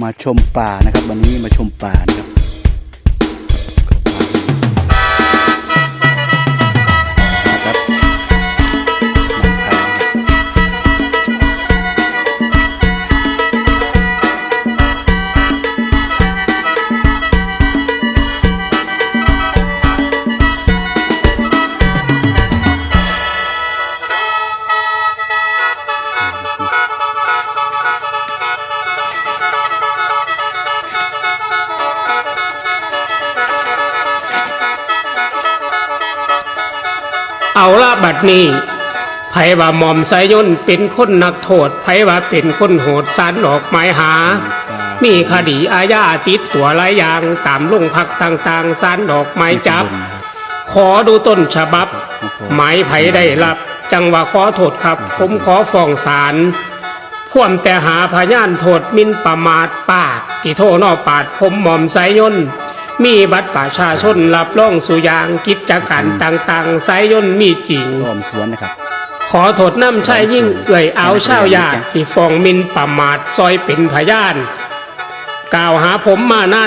มาชมป่านะครับ วันนี้มาชมป่านะครับ เอาละบัดนี้ไผว่าหม่อมสายยนเป็นคนนักโทษไผว่าเป็นคนโหดสารหลอกหมายหา มีคดีอาญาติดตัวหลายอย่างตามโรงพักต่างๆสารดอกไม้จับ ขอดูต้นฉบับ หมายไผได้รับ จังว่าขอโทษครับ ผมขอฟ้องศาลพ่วมแต่หาพยานโทษมินประมาทปาดที่โทนอปาดผมหม่อมสายยนต์ มีบัตรประชาชนรับรองสุอยางกิจการต่างๆสายยนต์มีจริงอ้อมสวนนะครับ ขอโทษน้ำชายยิ่งเอื่อยเอาเช่ายาสิฟองมินประมาทซอยเป็นพยาน กล่าวหาผมมานาน